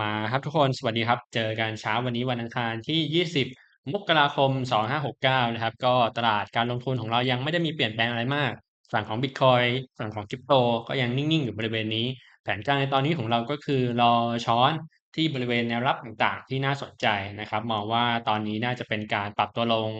มาครับทุกคนสวัสดีครับ เจอกันเช้าวันนี้วันอังคารที่ 20 มกราคม 2569 นะครับ ก็ตลาดการลงทุนของเรายังไม่ได้มีเปลี่ยนแปลงอะไรมาก ฝั่งของบิตคอยฝั่งของคริปโตก็ยังนิ่ง ๆ อยู่บริเวณนี้ แผนการในตอนนี้ของเราก็คือรอช้อนที่บริเวณแนวรับต่างๆ ที่น่าสนใจนะครับ มองว่าตอนนี้น่าจะเป็นการปรับตัวลง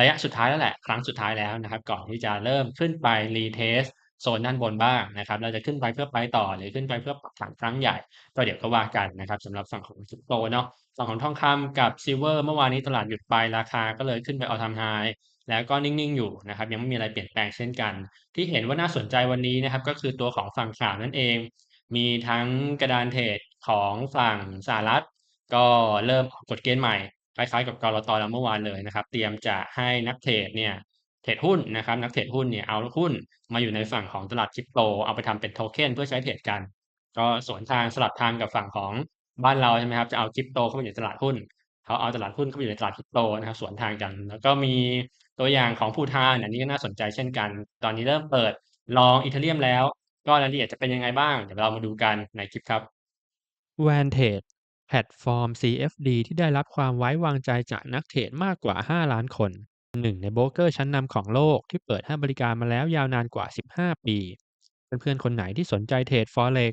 ระยะสุดท้ายแล้วแหละ ครั้งสุดท้ายแล้วนะครับ ก่อนที่จะเริ่มขึ้นไป retest โซนด้านบนบ้างนะครับ เราจะขึ้นไปเพื่อไปต่อหรือขึ้นไปเพื่อปรับฐานครั้งใหญ่ ก็เดี๋ยวก็ว่ากันนะครับสำหรับฝั่งของคริปโตเนาะฝั่งของทองคำกับซิลเวอร์เมื่อวานนี้ตลาดหยุดไปราคาก็เลยขึ้นไป all time high แล้วก็นิ่ง ๆ อยู่นะครับ ยังไม่มีอะไรเปลี่ยนแปลงเช่นกัน ที่เห็นว่าน่าสนใจวันนี้นะครับ ก็คือตัวของฝั่งข่าวนั่นเอง มีทั้งกระดานเทรดของฝั่งสหรัฐ ก็เริ่มออกกฎเกณฑ์ใหม่คล้ายๆกับกลตเราเมื่อวานเลยนะครับ เตรียมจะให้นักเทรดเนี่ย เทรดหุ้นนะครับนักเทรดหุ้นเนี่ยเอาหุ้นมาอยู่ในฝั่งของตลาดคริปโตเอาไปทำเป็นโทเค็นเพื่อใช้เทรดกัน ก็สวนทางสลับทางกับฝั่งของบ้านเราใช่ไหมครับจะเอาคริปโตเข้าไปอยู่ในตลาดหุ้นเขาเอาตลาดหุ้นเข้าไปอยู่ในตลาดคริปโตนะครับสวนทางกัน แล้วก็มีตัวอย่างของภูฏานอันนี้ก็น่าสนใจเช่นกัน ตอนนี้เริ่มเปิดลอง Ethereum แล้ว ก็รายละเอียดจะเป็นยังไงบ้างเดี๋ยวเรามาดูกันในคลิปครับ Vantage แพลตฟอร์ม CFD ที่ได้รับความไว้วางใจจากนักเทรดมากกว่า 5 ล้านคน หนึ่งในโบรกเกอร์ชั้นนำของโลกที่เปิดให้บริการมาแล้วยาวนานกว่า 15 ปี เพื่อนๆ คนไหนที่สนใจเทรด Forex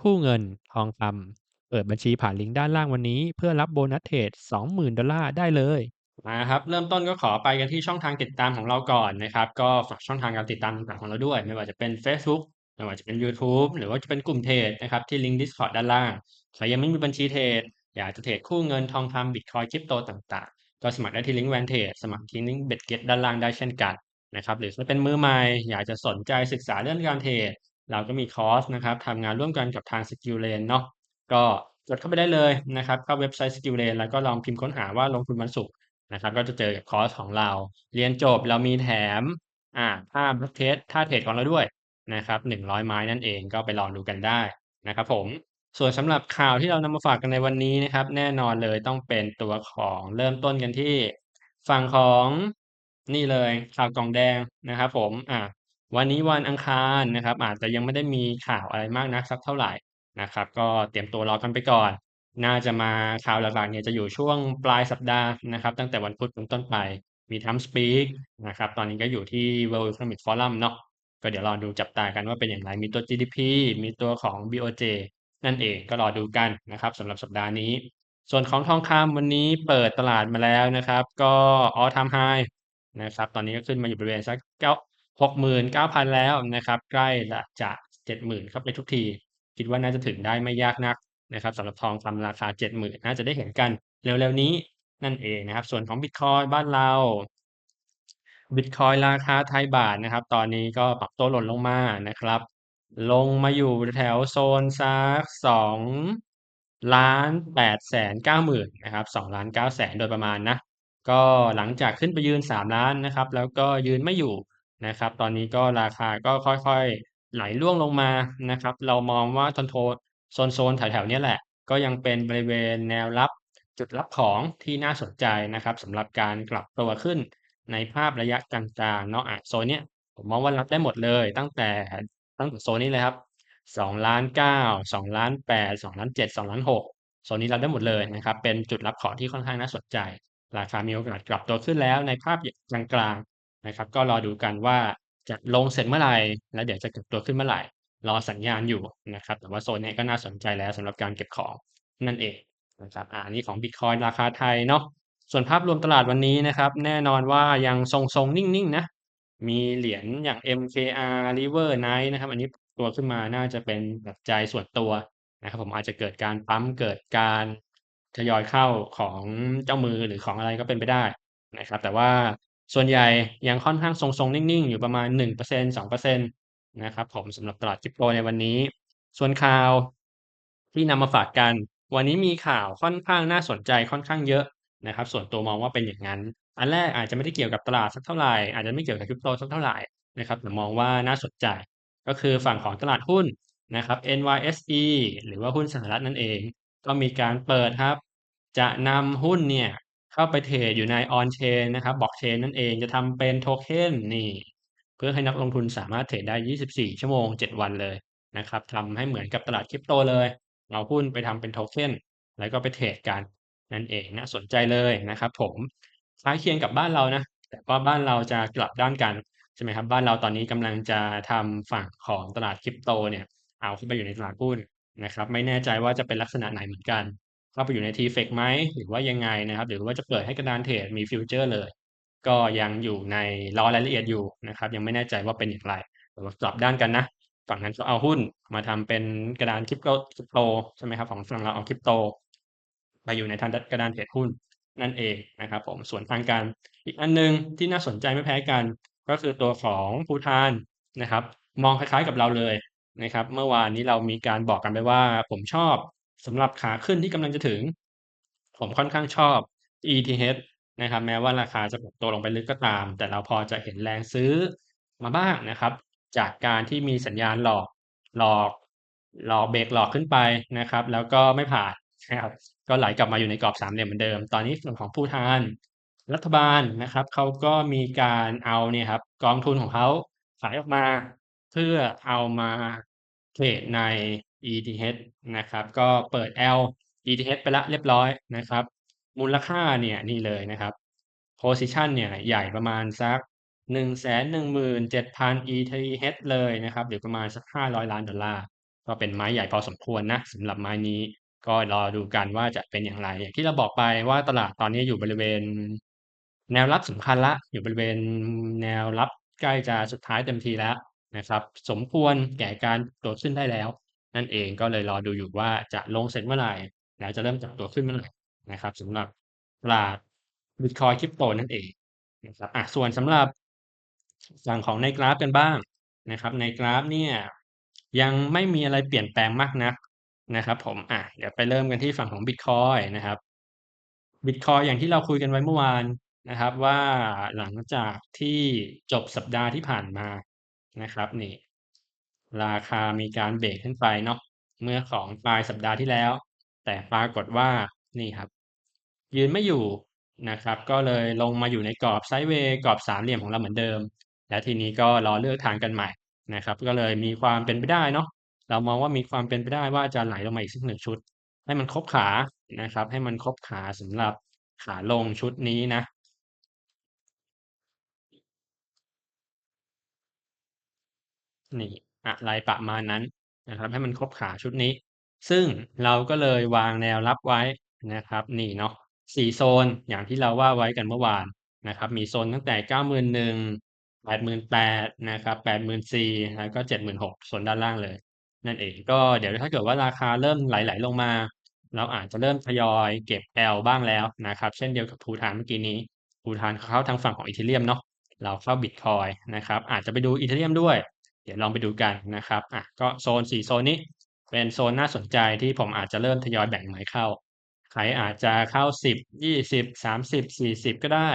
คู่เงิน ทองคำเปิดบัญชีผ่านลิงก์ด้านล่างวันนี้ เพื่อรับโบนัสเทรด 20,000 ดอลลาร์ได้เลยมาครับเริ่มต้นก็ขอไปกันที่ช่องทางติดตามของเราก่อนนะครับ ก็ฝากช่องทางการติดตามต่างๆของเราด้วย ไม่ว่าจะเป็น Facebook ไม่ว่าจะเป็น YouTube หรือว่าจะเป็นกลุ่มเทรดนะครับที่ลิงก์ Discord ด้านล่างใครยังไม่มีบัญชีเทรดอยากจะเทรดคู่เงินทองคำบิตคอยคริปโตต่างๆ ก็สมัครได้ที่ลิงก์ Vantage สมัครที่ลิงก์ BetGet ด้านล่างได้เช่นกันนะครับ หรือถ้าเป็นมือใหม่ อยากจะสนใจศึกษาเรื่องการเทรดเราก็มีคอร์สนะครับทำงานร่วมกันกับทาง Skillane เนาะก็กดเข้าไปได้เลยนะครับเข้าเว็บไซต์ Skillane แล้วก็ลองพิมพ์ค้นหาว่าลงทุนวันศุกร์นะครับก็จะเจอกับคอร์สของเรา เรียนจบเรามีแถมอ่าค่าบล็อกเทสท่าเทรดของเราด้วยนะครับ100 ไม้นั่นเองก็ไปลองดูกันได้นะครับผม ส่วนสำหรับข่าวที่เรานำมาฝากกันในวันนี้นะครับ แน่นอนเลยต้องเป็นตัวของเริ่มต้นกันที่ฝั่งของนี่เลยข่าวกล่องแดงนะครับผมอ่าวันนี้วันอังคารนะครับ อาจจะยังไม่ได้มีข่าวอะไรมากนักสักเท่าไหร่นะครับ ก็เตรียมตัวรอกันไปก่อน น่าจะมาข่าวหลักๆเนี่ยจะอยู่ช่วงปลายสัปดาห์นะครับ ตั้งแต่วันพุธเป็นต้นไปมี Trump Speak นะครับตอนนี้ก็อยู่ที่ World Economic Forum เนาะก็เดี๋ยวรอดูจับตากันว่าเป็นอย่างไรมีตัว GDP มีตัวของ BOJ นั่นเองก็รอดูกันนะครับสำหรับสัปดาห์นี้ ส่วนของทองคำวันนี้เปิดตลาดมาแล้วนะครับ ก็ All Time High นะครับตอนนี้ก็ขึ้นมาอยู่บริเวณสักเก้าหกหมื่นเก้าพันแล้วนะครับ ใกล้ละจะเจ็ดหมื่นเข้าไปทุกที คิดว่าน่าจะถึงได้ไม่ยากนักนะครับสำหรับทองคำราคา70,000น่าจะได้เห็นกันเร็วๆนี้นั่นเองนะครับ ส่วนของบิตคอยบ้านเราบิตคอยราคาไทยบาทนะครับ ตอนนี้ก็ปรับตัวหล่นลงมานะครับ ลงมาอยู่แถวโซนสักสองล้านแปดแสนเก้าหมื่นนะครับสองล้านเก้าแสนโดยประมาณนะ ก็หลังจากขึ้นไปยืนสามล้านนะครับ แล้วก็ยืนไม่อยู่นะครับ ตอนนี้ก็ราคาก็ค่อยๆไหลร่วงลงมานะครับ เรามองว่าทนโทโซนแถวๆนี้แหละ ก็ยังเป็นบริเวณแนวรับจุดรับของที่น่าสนใจนะครับสำหรับการกลับตัวขึ้นในภาพระยะกลางๆเนาะอะโซนเนี้ยผมมองว่ารับได้หมดเลยตั้งแต่ ตั้งแต่โซนนี้เลยครับ2ล้าน9 2ล้าน8 2ล้าน7 2ล้าน6โซนนี้รับได้หมดเลยนะครับ เป็นจุดรับของที่ค่อนข้างน่าสนใจ ราคามีโอกาสกลับตัวขึ้นแล้วในภาพกลางๆนะครับ ก็รอดูกันว่าจะลงเสร็จเมื่อไหร่แล้วเดี๋ยวจะกลับตัวขึ้นเมื่อไหร่ รอสัญญาณอยู่นะครับ แต่ว่าโซนนี้ก็น่าสนใจแล้วสำหรับการเก็บของนั่นเองนะครับอ่าอันนี้ของบิตคอยราคาไทยเนาะส่วนภาพรวมตลาดวันนี้นะครับ แน่นอนว่ายังทรงๆ นิ่งๆนะ มีเหรียญอย่าง MKR River Knight นะครับ อันนี้ตัวขึ้นมาน่าจะเป็นปัจจัยส่วนตัวนะครับ ผมอาจจะเกิดการปั๊มเกิดการทยอยเข้าของเจ้ามือหรือของอะไรก็เป็นไปได้นะครับ แต่ว่าส่วนใหญ่ยังค่อนข้างทรงๆ นิ่ง ๆ อยู่ประมาณ 1% 2%นนะครับผมสำหรับตลาดคริปโตในวันนี้ ส่วนข่าวที่นำมาฝากกัน วันนี้มีข่าวค่อนข้างน่าสนใจค่อนข้างเยอะ นะครับ ส่วนตัวมองว่าเป็นอย่างนั้น อันแรกอาจจะไม่ได้เกี่ยวกับตลาดสักเท่าไหร่ อาจจะไม่เกี่ยวกับคริปโตสักเท่าไหร่นะครับแต่มองว่าน่าสนใจ ก็คือฝั่งของตลาดหุ้นนะครับ NYSE หรือว่าหุ้นสหรัฐนั่นเอง ก็มีการเปิดครับ จะนำหุ้นเนี่ยเข้าไปเทรดอยู่ใน On Chain นะครับ Blockchain นั่นเองจะทำเป็นโทเค็นนี่เพื่อให้นักลงทุนสามารถเทรดได้ 24 ชั่วโมง 7 วันเลยนะครับทำให้เหมือนกับตลาดคริปโตเลย เอาหุ้นไปทำเป็นโทเค็นแล้วก็ไปเทรดกัน นั่นเองน่าสนใจเลยนะครับผมคล้ายเคียงกับบ้านเรานะ แต่ว่าบ้านเราจะกลับด้านกันใช่ไหมครับบ้านเราตอนนี้กำลังจะทำฝั่งของตลาดคริปโตเนี่ยเอาเข้าไปอยู่ในตลาดหุ้นนะครับ ไม่แน่ใจว่าจะเป็นลักษณะไหนเหมือนกันเข้าไปอยู่ใน TFX ไหมหรือว่ายังไงนะครับ หรือว่าจะเปิดให้กระดานเทรดมีฟิวเจอร์เลย ก็ยังอยู่ในรอรายละเอียดอยู่นะครับ ยังไม่แน่ใจว่าเป็นอย่างไรแต่ว่ากลับด้านกันนะฝั่งนั้นก็เอาหุ้นมาทำเป็นกระดานคริปโตคริปโตใช่ไหมครับของฝั่งเราเอาคริปโต ไปอยู่ในทางกระดานเทรดหุ้นนั่นเองนะครับผมส่วนทางการอีกอันหนึ่งที่น่าสนใจไม่แพ้กัน ก็คือตัวของภูฏานนะครับ มองคล้ายๆกับเราเลยนะครับ เมื่อวานนี้เรามีการบอกกันไปว่า ผมชอบสำหรับขาขึ้นที่กำลังจะถึง ผมค่อนข้างชอบ ETH นะครับ แม้ว่าราคาจะปรับตัวลงไปลึกก็ตาม แต่เราพอจะเห็นแรงซื้อมาบ้างนะครับ จากการที่มีสัญญาณหลอกหลอกหลอกเบรกหลอกขึ้นไปนะครับ แล้วก็ไม่ผ่าน นะครับก็ไหลกลับมาอยู่ในกรอบสามเหลี่ยมเหมือนเดิม ตอนนี้ส่วนของผู้ทานรัฐบาลนะครับเขาก็มีการเอาเนี่ยครับกองทุนของเขาขายออกมา เพื่อเอามาเทรดใน ETH นะครับ ก็เปิด L ETH ไปแล้วเรียบร้อยนะครับ มูลค่าเนี่ยนี่เลยนะครับ position เนี่ยใหญ่ประมาณสัก 117,000 ETH เลยนะครับหรือประมาณสัก 500 ล้านดอลลาร์ ก็เป็นไม้ใหญ่พอสมควรนะสำหรับไม้นี้ ก็รอดูกันว่าจะเป็นอย่างไร อย่างที่เราบอกไปว่าตลาดตอนนี้อยู่บริเวณ แนวรับสำคัญละ อยู่บริเวณแนวรับใกล้จะสุดท้ายเต็มทีแล้วนะครับ สมควรแก่การโดดขึ้นได้แล้ว นั่นเองก็เลยรอดูอยู่ว่าจะลงเสร็จเมื่อไหร่ แล้วจะเริ่มจับตัวขึ้นเมื่อไหร่นะครับสำหรับตลาดบิตคอยคริปโตนั่นเองนะครับอะส่วนสำหรับฝั่งของในกราฟกันบ้างนะครับ ในกราฟเนี่ยยังไม่มีอะไรเปลี่ยนแปลงมากนัก นะครับผมอะเดี๋ยวไปเริ่มกันที่ฝั่งของบิตคอยนะครับบิตคอยอย่างที่เราคุยกันไว้เมื่อวานนะครับ ว่าหลังจากที่จบสัปดาห์ที่ผ่านมานะครับนี่ ราคามีการเบรกขึ้นไปเนาะเมื่อของปลายสัปดาห์ที่แล้ว แต่ปรากฏว่านี่ครับ ยืนไม่อยู่นะครับ ก็เลยลงมาอยู่ในกรอบไซด์เวย์กรอบสามเหลี่ยมของเราเหมือนเดิม แล้วทีนี้ก็รอเลือกทางกันใหม่นะครับ ก็เลยมีความเป็นไปได้เนาะ เรามองว่ามีความเป็นไปได้ว่าจะไหลลงมาอีกสักหนึ่งชุด ให้มันครบขานะครับ ให้มันครบขาสำหรับขาลงชุดนี้นะนี่อะไรประมาณนั้นนะครับ ให้มันครบขาชุดนี้ ซึ่งเราก็เลยวางแนวรับไว้นะครับ นี่เนาะสี่โซนอย่างที่เราว่าไว้กันเมื่อวานนะครับ มีโซนตั้งแต่เก้าหมื่นหนึ่งแปดหมื่นแปดนะครับแปดหมื่นสี่แล้วก็เจ็ดหมื่นหกโซนด้านล่างเลย นั่นเองก็เดี๋ยวถ้าเกิดว่าราคาเริ่มไหลๆลงมา เราอาจจะเริ่มทยอยเก็บ L บ้างแล้วนะครับ เช่นเดียวกับภูฐานเมื่อกี้นี้ภูฐานเข้าทางฝั่งของอีเธเรียมเนาะเราเข้าบิตคอยนะครับ อาจจะไปดูอีเธเรียมด้วย เดี๋ยวลองไปดูกันนะครับอะก็โซนสี่โซนนี้ เป็นโซนน่าสนใจที่ผมอาจจะเริ่มทยอยแบ่งไม้เข้า ใครอาจจะเข้าสิบยี่สิบสามสิบสี่สิบก็ได้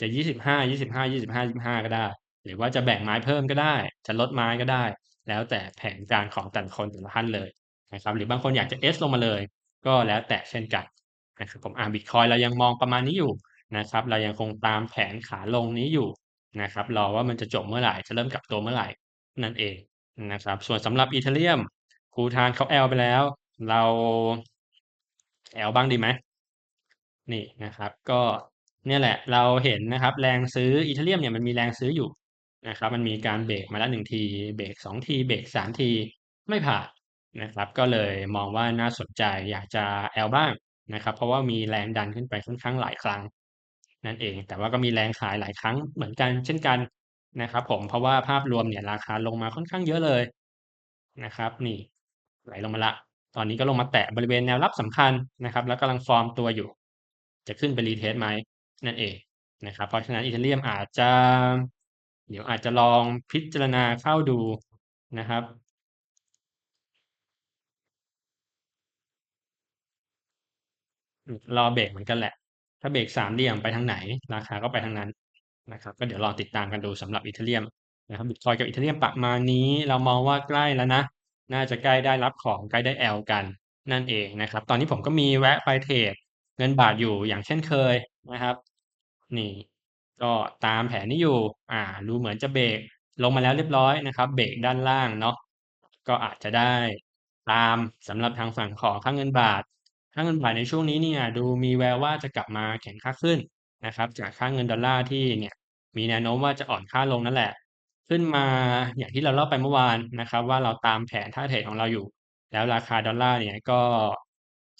จะยี่สิบห้ายี่สิบห้ายี่สิบห้ายี่สิบห้าก็ได้ หรือว่าจะแบ่งไม้เพิ่มก็ได้ จะลดไม้ก็ได้ แล้วแต่แผนการของแต่ละคนแต่ละท่านเลยนะครับ หรือบางคนอยากจะ S ลงมาเลย ก็แล้วแต่เช่นกันนะครับผมอ่าบิตคอยเรายังมองประมาณนี้อยู่นะครับ เรายังคงตามแผนขาลงนี้อยู่นะครับรอว่ามันจะจบเมื่อไหร่จะเริ่มกลับตัวเมื่อไหร่นั่นเองนะครับ ส่วนสำหรับอีเธเรียมครูทานเขา L ไปแล้ว เรา L บ้างดีไหมนี่นะครับ ก็เนี่ยแหละเราเห็นนะครับ แรงซื้ออีเธเรียมเนี่ยมันมีแรงซื้ออยู่ นะครับ มันมีการเบรกมาแล้วหนึ่งที เบรกสองที เบรกสามที ไม่ผ่านนะครับ ก็เลยมองว่าน่าสนใจอยากจะ L บ้างนะครับ เพราะว่ามีแรงดันขึ้นไปค่อนข้างหลายครั้ง นั่นเอง แต่ว่าก็มีแรงขายหลายครั้งเหมือนกัน เช่นกันนะครับ ผม เพราะว่าภาพรวมเนี่ยราคาลงมาค่อนข้างเยอะเลยนะครับ นี่ไหลลงมาละ ตอนนี้ก็ลงมาแตะบริเวณแนวรับสำคัญนะครับ แล้วกำลังฟอร์มตัวอยู่ จะขึ้นไปรีเทสไหมนั่นเองนะครับ เพราะฉะนั้นอีเทเรียมอาจจะ เดี๋ยวอาจจะลองพิจารณาเข้าดูนะครับ รอเบรกเหมือนกันแหละ ถ้าเบรกสามเหลี่ยมไปทางไหน ราคาก็ไปทางนั้นนะครับ ก็เดี๋ยวรองติดตามกันดูสำหรับอีเทเรียมนะครับบิตคอยกับอีเทเรียมประมาณนี้เรามองว่าใกล้แล้วนะ น่าจะใกล้ได้รับของใกล้ได้ L กันนั่นเองนะครับ ตอนนี้ผมก็มีแวะไปเทรดเงินบาทอยู่อย่างเช่นเคยนะครับ นี่ ก็ตามแผนนี้อยู่ อ่า ดูเหมือนจะเบรกลงมาแล้วเรียบร้อยนะครับ เบรกด้านล่างเนาะ ก็อาจจะได้ตามสำหรับทางฝั่งของค่าเงินบาท ค่าเงินบาทในช่วงนี้เนี่ยดูมีแววว่าจะกลับมาแข็งค่าขึ้นนะครับ จากค่าเงินดอลลาร์ที่เนี่ยมีแนวโน้มว่าจะอ่อนค่าลงนั่นแหละ ขึ้นมาอย่างที่เราเล่าไปเมื่อวานนะครับ ว่าเราตามแผนท่าเทรดของเราอยู่ แล้วราคาดอลลาร์เนี่ยก็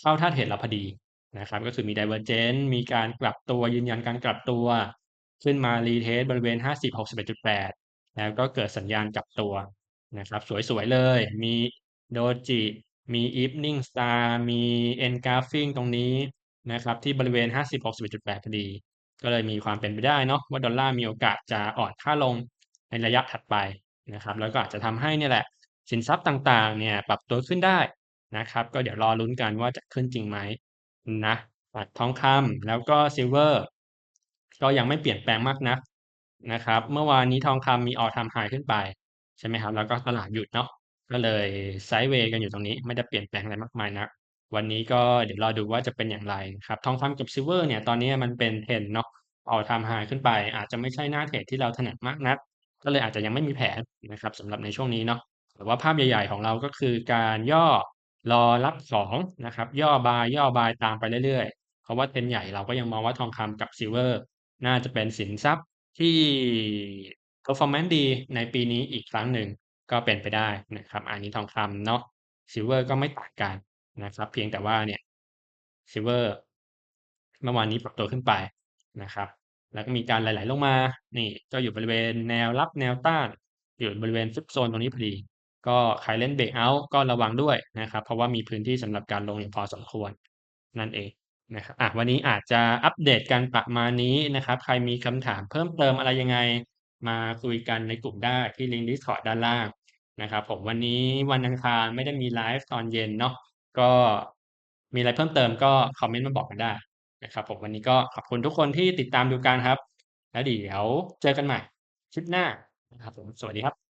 เข้าท่าเทรดเราพอดีนะครับ ก็คือมี Divergence มีการกลับตัวยืนยันการกลับตัว ขึ้นมา retest บริเวณ 50 61.8 แล้วก็เกิดสัญญาณกลับตัวนะครับ สวยๆเลย มี Doji มี Evening Star มี Engulfing ตรงนี้นะครับ ที่บริเวณ 50 61.8พอดี ก็เลยมีความเป็นไปได้เนาะว่าดอลลาร์มีโอกาสจะอ่อนค่าลงในระยะถัดไปนะครับ แล้วก็อาจจะทำให้เนี่ยแหละ สินทรัพย์ต่างๆ เนี่ยปรับตัวขึ้นได้นะครับ ก็เดี๋ยวรอลุ้นกันว่าจะขึ้นจริงไหมนะทองคำแล้วก็ซิลเวอร์ ก็ยังไม่เปลี่ยนแปลงมากนักนะครับ เมื่อวานนี้ทองคำมี all time high ขึ้นไป ใช่ไหมครับ แล้วก็ตลาดหยุดเนาะก็เลยไซด์เวย์กันอยู่ตรงนี้ ไม่ได้เปลี่ยนแปลงอะไรมากมายนัก วันนี้ก็เดี๋ยวรอดูว่าจะเป็นอย่างไรครับทองคำกับซิลเวอร์เนี่ยตอนนี้มันเป็นเทรนเนาะ all time high ขึ้นไป อาจจะไม่ใช่หน้าเทรดที่เราถนัดมากนัก ก็เลยอาจจะยังไม่มีแผนนะครับสำหรับในช่วงนี้เนาะแต่ว่าภาพใหญ่ ๆ ของเราก็คือการย่อรอรับของนะครับย่อบายย่อบายตามไปเรื่อยๆ เพราะว่าเทรนใหญ่เราก็ยังมองว่าทองคำกับซิลเวอร์ น่าจะเป็นสินทรัพย์ที่ performance ดีในปีนี้อีกครั้งหนึ่งก็เป็นไปได้นะครับ อันนี้ทองคำเนาะซิลเวอร์ก็ไม่ต่างกันนะครับ เพียงแต่ว่าเนี่ยซิลเวอร์เมื่อวานนี้ปรับตัวขึ้นไปนะครับ แล้วก็มีการไหลๆลงมา นี่ก็อยู่บริเวณแนวรับแนวต้าน อยู่บริเวณฟิบโซนตรงนี้พอดี ก็ใครเล่นเบรกเอาท์ก็ระวังด้วยนะครับ เพราะว่ามีพื้นที่สำหรับการลงอย่างพอสมควรนั่นเอง นะครับอะวันนี้อาจจะอัปเดตกันประมาณนี้นะครับ ใครมีคำถามเพิ่มเติมอะไรยังไง มาคุยกันในกลุ่มได้ที่ลิงก์ Discord ด้านล่างนะครับ ผมวันนี้วันอังคารไม่ได้มีไลฟ์ตอนเย็นเนาะก็มีอะไรเพิ่มเติมก็คอมเมนต์มาบอกกันได้นะครับ ผมวันนี้ก็ขอบคุณทุกคนที่ติดตามดูกันครับ แล้วเดี๋ยวเจอกันใหม่คลิปหน้านะครับผมสวัสดีครับ